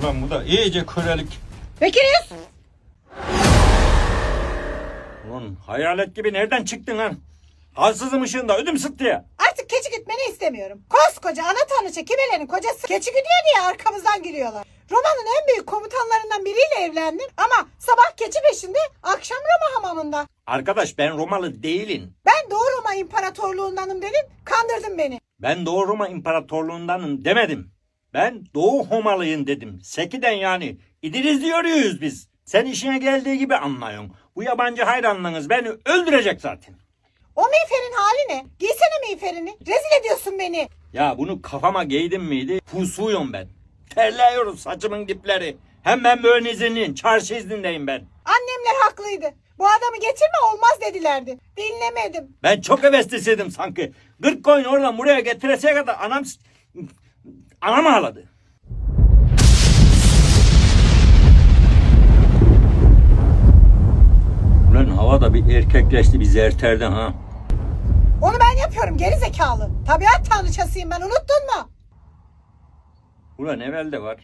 Ulan bu da iyice kölelik. Bekiriz. Ulan hayalet gibi nereden çıktın lan? Halsızım ışığında ödüm sıktı ya. Artık keçi gitmeni istemiyorum. Koskoca ana tanrıça Kibele'nin kocası keçi gidiyor diye arkamızdan giriyorlar. Roma'nın en büyük komutanlarından biriyle evlendim ama sabah keçi peşinde akşam Roma hamamında. Arkadaş ben Romalı değilim. Ben Doğu Roma İmparatorluğundanım dedin kandırdın beni. Ben Doğu Roma İmparatorluğundanım demedim. Ben Doğu Homalıyım dedim. Sekiden yani. İdiriz diyoruz biz. Sen işine geldiği gibi anlayın. Bu yabancı hayranlığınız beni öldürecek zaten. O miğferin hali ne? Giysene miğferini. Rezil ediyorsun beni. Ya bunu kafama giydim miydi? Pusuyum ben. Terliyoruz saçımın dipleri. Hem ben böyle izinliyim. Çarşı iznindeyim ben. Annemler haklıydı. Bu adamı getirme olmaz dedilerdi. Dinlemedim. Ben çok heveslisiydim sanki. 40 koyun oradan buraya getireseye kadar anam... Anam ağladı. Ulan hava da bir erkekleşti bir zerterden ha. Onu ben yapıyorum geri zekalı. Tabiat tanrıçasıyım ben unuttun mu? Ulan evvelde var.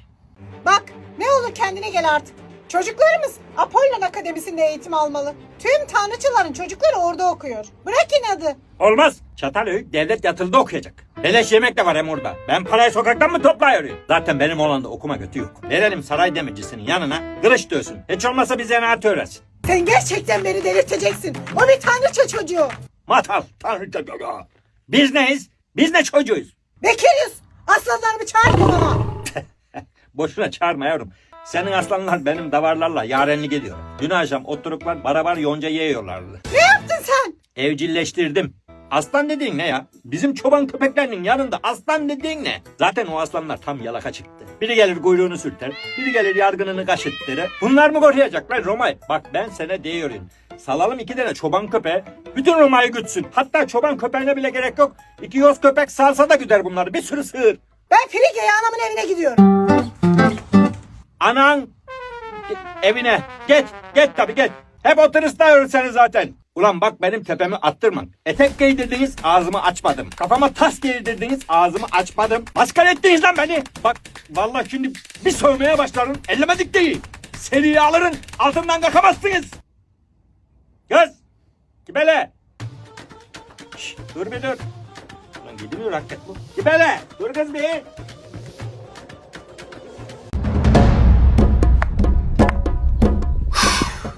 Bak ne olur kendine gel artık. Çocuklarımız Apollon Akademisi'nde eğitim almalı. Tüm tanrıçaların çocukları orada okuyor. Bırak inadı. Olmaz. Çatalhöyük devlet yatılıda okuyacak. Beleş yemek de var hem orada. Ben parayı sokaktan mı toplayıyorum? Zaten benim olan da okuma götü yok. Verelim saray demircisinin yanına kılıç dövsün. Hiç olmazsa bir zanaat öğretsin. Sen gerçekten beni delirteceksin. O bir tanrıça çocuğu. Matal, tanrı çocuğu. Biz neyiz? Biz ne çocuğuyuz? Bekiriz. Aslanlarımı çağırma bana. Boşuna çağırma yavrum. Senin aslanlar benim davarlarla yarenlik ediyor. Dün akşam oturuklar barabar yonca yiyorlardı. Ne yaptın sen? Evcilleştirdim. Aslan dediğin ne ya? Bizim çoban köpeklerinin yanında aslan dediğin ne? Zaten o aslanlar tam yalaka çıktı. Biri gelir kuyruğunu sürter, biri gelir yargınını kaşıttırır. Bunlar mı koruyacak lan Roma'yı? Bak ben sana diyorum. Salalım iki tane çoban köpeği, bütün Roma'yı gütsün. Hatta çoban köpeğine bile gerek yok. İki yoz köpek salsa da güder bunları. Bir sürü sığır. Ben Frigya'ya anamın evine gidiyorum. Anan evine. Git, git tabii git. Hep o tırıslıyoruz seni zaten. Ulan bak benim tepemi attırma. Etek giydirdiniz ağzımı açmadım. Kafama tas giydirdiniz ağzımı açmadım. Maskar ettiniz lan beni. Bak vallahi şimdi bir sövmeye başlarım. Ellemedik değil. Seriyi alırın altından kalkamazsınız. Göz. Kibele. Şş, dur bir dur. Ulan gidemiyor hakikaten bu. Kibele. Dur kız bir.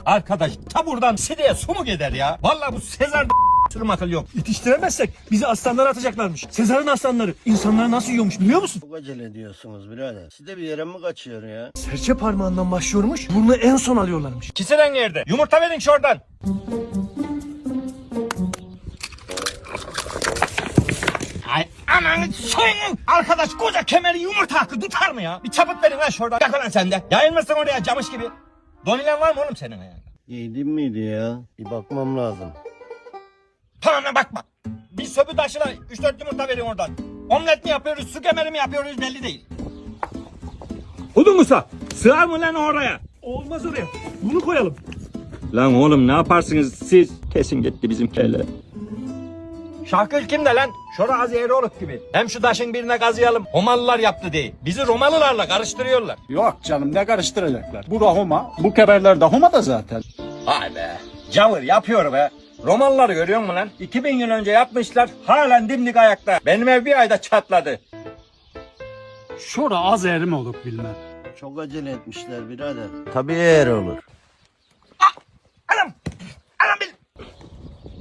Arkadaş ta buradan Side'ye su mu gider ya? Vallahi bu Sezar sürüm akıl yok. Yetiştiremezsek bizi aslanlara atacaklarmış. Sezar'ın aslanları insanları nasıl yiyormuş biliyor musun? Çok acele ediyorsunuz birader. Siz de bir yere mi kaçıyor ya? Serçe parmağından başlıyormuş. Bunu en son alıyorlarmış. Kisiren yerde. Yumurta verin şuradan. Ay ananı soyun. Arkadaş koca kemeri yumurta hakkı tutar mı ya? Bir çabuk verin lan şuradan. Yak lan sen de. Yayılmasın oraya camış gibi. Donilen var mı oğlum senin ayağında? Giydin miydi ya? Bir bakmam lazım. Tamam bakma. Bir söbü taşına 3-4 yumurta verin oradan. Omlet mi yapıyoruz, su kemeri mi yapıyoruz belli değil. Hudun Musa, sığar mı lan oraya? Olmaz oraya. Bunu koyalım. Lan oğlum ne yaparsınız siz? Kesin gitti bizim kelle. Şahkül kim de lan? Şora az Eroğluk gibi. Hem şu taşın birine kazıyalım. Homalılar yaptı değil. Bizi Romalılarla karıştırıyorlar. Yok canım ne karıştıracaklar. Bu Rahoma, bu keberler de Homa da zaten. Hay be. Cavır yapıyor be. Romalıları görüyor musun lan? 2000 yıl önce yapmışlar. Halen dimdik ayakta. Benim ev bir ayda çatladı. Şura az erim olup bilmem. Çok acele etmişler birader. Tabii eğer olur. Anam! Anam bil...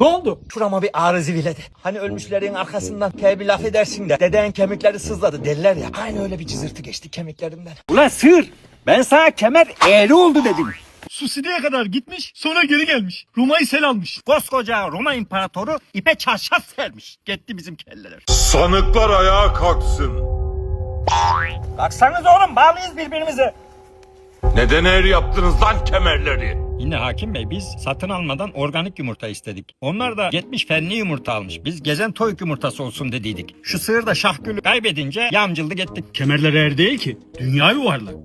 Ne oldu? Şurama bir ağrı ziviledi. Hani ölmüşlerin arkasından T bir laf edersin de deden kemikleri sızladı derler ya. Aynı öyle bir cızırtı geçti kemiklerimden. Ulan sığır! Ben sana kemer eğri oldu dedim. Suside'ye kadar gitmiş sonra geri gelmiş. Roma'yı sel almış. Koskoca Roma İmparatoru ipe çarşaf sermiş. Gitti bizim kelleler. Sanıklar ayağa kalksın. Kalksanız oğlum bağlıyız birbirimize. Neden eğri yaptınız lan kemerleri? Yine hakim bey biz satın almadan organik yumurta istedik. Onlar da 70 fenli yumurta almış. Biz gezen toyuk yumurtası olsun dediydik. Şu sığır da şahgülü kaybedince yamcıldı gittik. Kemerler eğer değil ki. Dünya yuvarlak.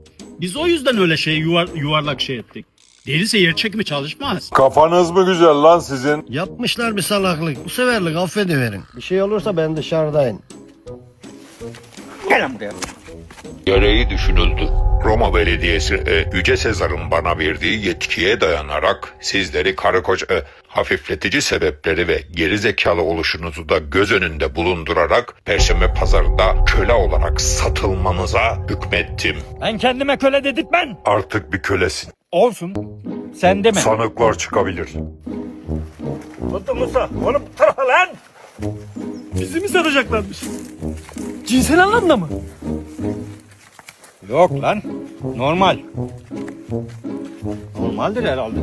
Biz o yüzden öyle şey yuvar, yuvarlak şey ettik. Değilse yer çekimi çalışmaz. Kafanız mı güzel lan sizin? Yapmışlar bir salaklık. Bu seferlik affediverin. Bir şey olursa ben dışarıdayım. Gel lan buraya. Gereği düşünüldü. Roma Belediyesi e, Yüce Sezar'ın bana verdiği yetkiye dayanarak sizleri karı koca e, hafifletici sebepleri ve geri zekalı oluşunuzu da göz önünde bulundurarak Perşembe pazarında köle olarak satılmanıza hükmettim. Ben kendime köle dedirtmem. Artık bir kölesin. Olsun. Sen deme. Sanıklar çıkabilir. Mutlu Musa. Oğlum tarafa lan. Bizi mi satacaklarmış? Cinsel anlamda mı? Yok lan. Normal. Normaldir herhalde.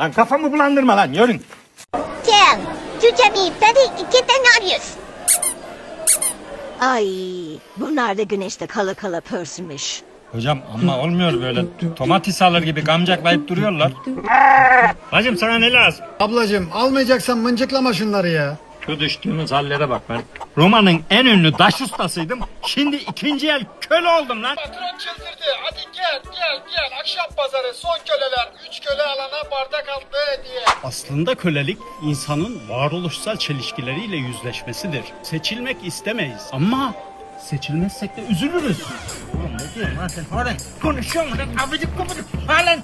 Lan kafamı bulandırma lan yürün. Gel. Tücemi iki tane arıyoruz. Ay bunlar da güneşte kala kala pörsümüş. Hocam ama olmuyor böyle. Domates alır gibi gamcaklayıp duruyorlar. Bacım sana ne lazım? Ablacım almayacaksan mıncıklama şunları ya. Şu düştüğümüz hallere bak ben. Roma'nın en ünlü taş ustasıydım. Şimdi ikinci el köle oldum lan. Patron çıldırdı. Hadi gel gel gel. Akşam pazarı son köleler. Üç köle alana bardak altı diye. Aslında kölelik insanın varoluşsal çelişkileriyle yüzleşmesidir. Seçilmek istemeyiz ama seçilmezsek de üzülürüz. Oğlum ne diyorsun lan sen? Halen konuşuyor mu lan? Abicik kubicik. Halen.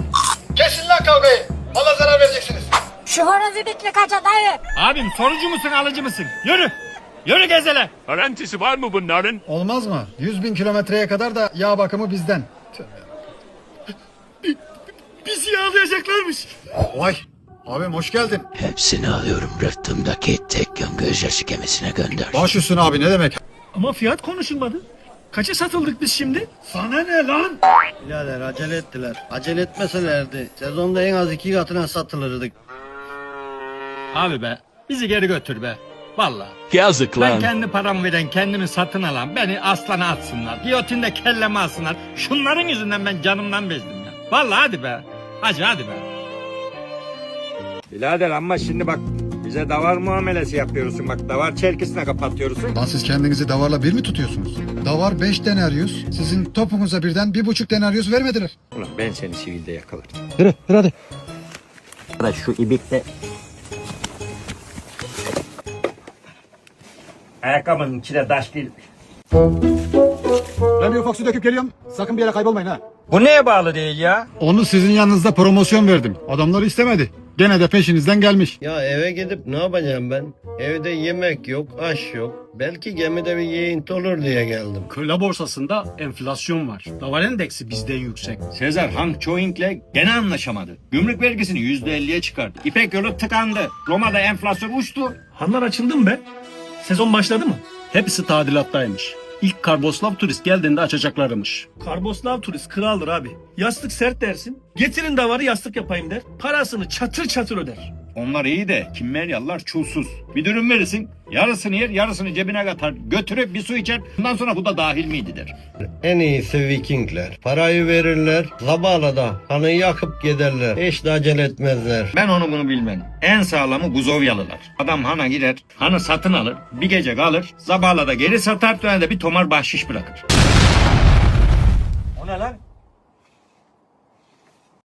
Kesin lan kavgayı. Bana zarar vereceksiniz. Şu horozu bitle kaça dayı. Abim sorucu musun alıcı mısın? Yürü. Yürü gezele. Garantisi var mı bunların? Olmaz mı? 100 bin kilometreye kadar da yağ bakımı bizden. Bizi yağlayacaklarmış. Vay. Abim hoş geldin. Hepsini alıyorum rıhtımdaki tek yön gözyaşı gemisine gönder. Baş üstüne abi ne demek? Ama fiyat konuşulmadı. Kaça satıldık biz şimdi? Sana ne lan? Birader acele ettiler. Acele etmeselerdi sezonda en az iki katına satılırdık. Abi be. Bizi geri götür be. Vallahi. Yazık Ben kendi paramı veren, kendimi satın alan, beni aslana atsınlar. Giyotinde kelleme alsınlar. Şunların yüzünden ben canımdan bezdim ya. Vallahi hadi be. Hacı hadi be. Birader ama şimdi bak bize davar muamelesi yapıyorsun. Bak davar çerkisine kapatıyorsun. Lan siz kendinizi davarla bir mi tutuyorsunuz? Davar 5 denaryus. Sizin topunuza birden bir buçuk denaryus vermediler. Ulan ben seni sivilde yakalarım. Şu ibikte Ayakkabının içine taş girmiş. Ben bir ufak su döküp geliyorum. Sakın bir yere kaybolmayın ha. Bu neye bağlı değil ya? Onu sizin yanınızda promosyon verdim. Adamlar istemedi. Gene de peşinizden gelmiş. Ya eve gidip ne yapacağım ben? Evde yemek yok, aş yok. Belki gemide bir yeğinti olur diye geldim. Köle borsasında enflasyon var. Davar endeksi bizden yüksek. Sezar Hank Choink'le gene anlaşamadı. Gümrük vergisini %50'ye çıkardı. İpek yolu tıkandı. Roma'da enflasyon uçtu. Hanlar açıldı mı be? Sezon başladı mı? Hepsi tadilattaymış. İlk Karboslav turist geldiğinde açacaklarmış. Karboslav turist kraldır abi. Yastık sert dersin. Getirin davarı yastık yapayım der. Parasını çatır çatır öder. Onlar iyi de Kimmeryallar çulsuz. Bir dürüm verirsin yarısını yer yarısını cebine katar. Götürüp bir su içer. Bundan sonra bu da dahil miydi der. En iyisi Vikingler. Parayı verirler, zabağla da hanı yakıp giderler. Hiç de acele etmezler. Ben onu bunu bilmem. En sağlamı Buzovyalılar. Adam hana girer, hanı satın alır, bir gece kalır, sabahla da geri satar, da bir tomar bahşiş bırakır. O ne lan?